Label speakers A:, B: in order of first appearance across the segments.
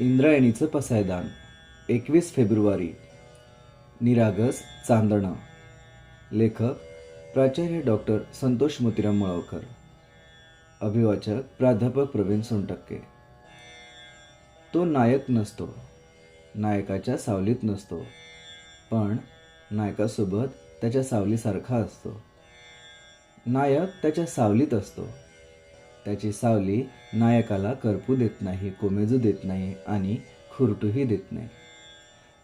A: इंद्रायणीचं पसायदान एकवीस फेब्रुवारी. निरागस चांदणं. लेखक प्राचार्य डॉक्टर संतोष मोतीराम मळवकर. अभिवाचक प्राध्यापक प्रवीण सोनटक्के. तो नायक नसतो. नायकाच्या सावलीत नसतो. पण नायकासोबत त्याच्या सावलीसारखा असतो. नायक त्याच्या सावलीत असतो. त्याची सावली नायकाला करपू देत नाही कोमेजू देत नाही आणि खुरटूही देत नाही.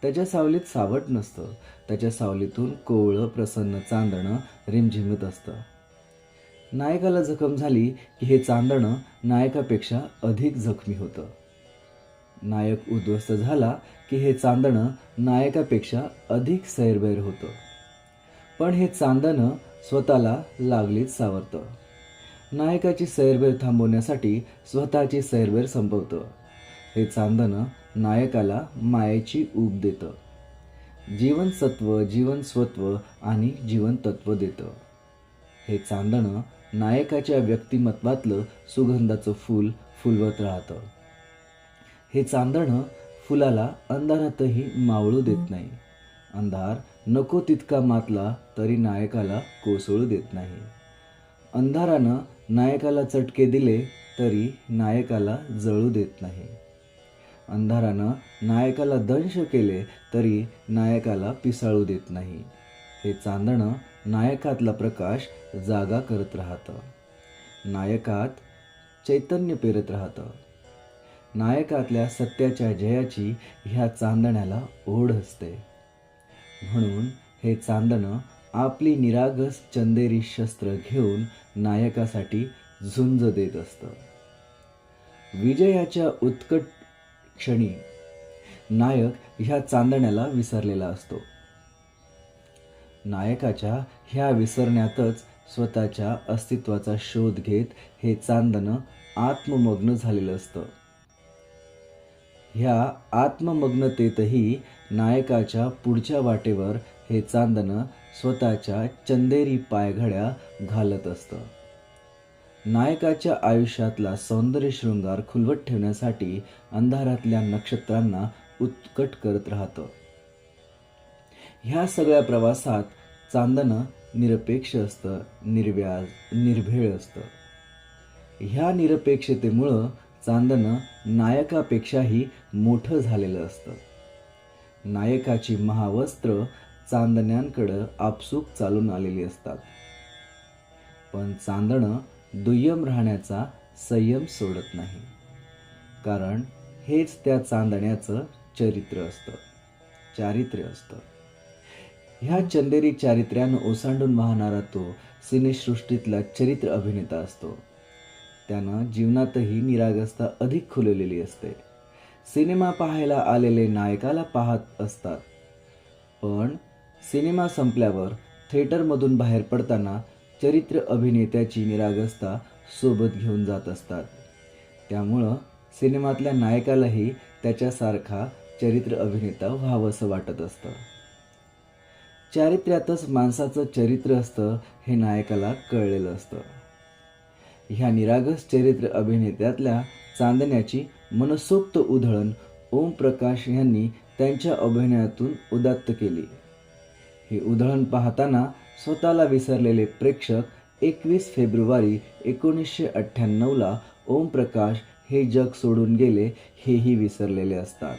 A: त्याच्या सावलीत सावट नसतं. त्याच्या सावलीतून कोवळं प्रसन्न चांदणं रिमझिमत असतं. नायकाला जखम झाली की हे चांदणं नायकापेक्षा अधिक जखमी होतं. नायक उद्ध्वस्त झाला की हे चांदणं नायकापेक्षा अधिक सैरबैर होतं. पण हे चांदणं स्वतःला लागलीच सावरतं. नायकाची सैरवेर थांबवण्यासाठी स्वतःची सैरवेर संपवतं. हे चांदणं नायकाला मायेची ऊब देतं. जीवनसत्व जीवनस्वत्व आणि जीवनतत्व देतं. हे चांदणं नायकाच्या व्यक्तिमत्वातलं सुगंधाचं फूल फुलवत राहतं. हे चांदणं फुलाला अंधारातही मावळू देत नाही. अंधार नको तितका मातला तरी नायकाला कोसळू देत नाही. अंधारानं नायकाला चटके दिले तरी नायकाला जळू देत नाही. अंधारानं नायकाला दंश केले तरी नायकाला पिसाळू देत नाही. हे चांदणं नायकातला प्रकाश जागा करत राहतं. नायकात चैतन्य पेरत राहतं. नायकातल्या सत्याच्या जयाची ह्या चांदण्याला ओढ असते. म्हणून हे चांदणं आपली निरागस चंदेरी शस्त्र घेऊन नायकासाठी झुंज देत असतं. विजयाच्या उत्कट क्षणी नायक ह्या चांदण्याला विसरलेला असतो. नायकाच्या ह्या विसरण्यातच स्वतःच्या अस्तित्वाचा शोध घेत हे चांदणं आत्ममग्न झालेलं असतं. ह्या आत्ममग्नतेतही नायकाच्या पुढच्या वाटेवर हे चांदणं स्वतःच्या चंदेरी पायघड्या घालत असतं. नायकाच्या आयुष्यातला सौंदर्य शृंगार खुलवत ठेवण्यासाठी अंधारातल्या नक्षत्रांना उत्कट करत राहतं. ह्या सगळ्या प्रवासात चांदणं निरपेक्ष असतं निर्व्याज निर्भेळ असतं. ह्या निरपेक्षतेमुळं चांदणं नायकापेक्षाही मोठं झालेलं असतं. नायकाची महावस्त्र चांदण्यांकडं आपसूक चालून आलेली असतात. पण चांदणं दुय्यम राहण्याचा संयम सोडत नाही. कारण हेच त्या चांदण्याचं चरित्र असतं. चारित्र्य असतं. ह्या चंदेरी चारित्र्यानं ओसांडून वाहणारा तो सिनेसृष्टीतला चरित्र अभिनेता असतो. त्यानं जीवनातही निरागस्ता अधिक खुलवलेली असते. सिनेमा पाहायला आलेले नायकाला पाहत असतात. पण सिनेमा संपल्यावर थिएटरमधून बाहेर पडताना चरित्र अभिनेत्याची निरागसता सोबत घेऊन जात असतात. त्यामुळं सिनेमातल्या नायकालाही त्याच्यासारखा चरित्र अभिनेता व्हावंसं वाटत असतं. चारित्र्यातच माणसाचं चरित्र असतं हे नायकाला कळलेलं असतं. ह्या निरागस चरित्र अभिनेत्यातल्या चांदण्याची मनसोक्त उधळण ओमप्रकाश यांनी त्यांच्या अभिनयातून उदात्त केली. हे उधळण पाहताना स्वतःला विसरलेले प्रेक्षक एकवीस फेब्रुवारी एकोणीसशे अठ्ठ्याण्णवला ओमप्रकाश हे जग सोडून गेले हेही विसरलेले असतात.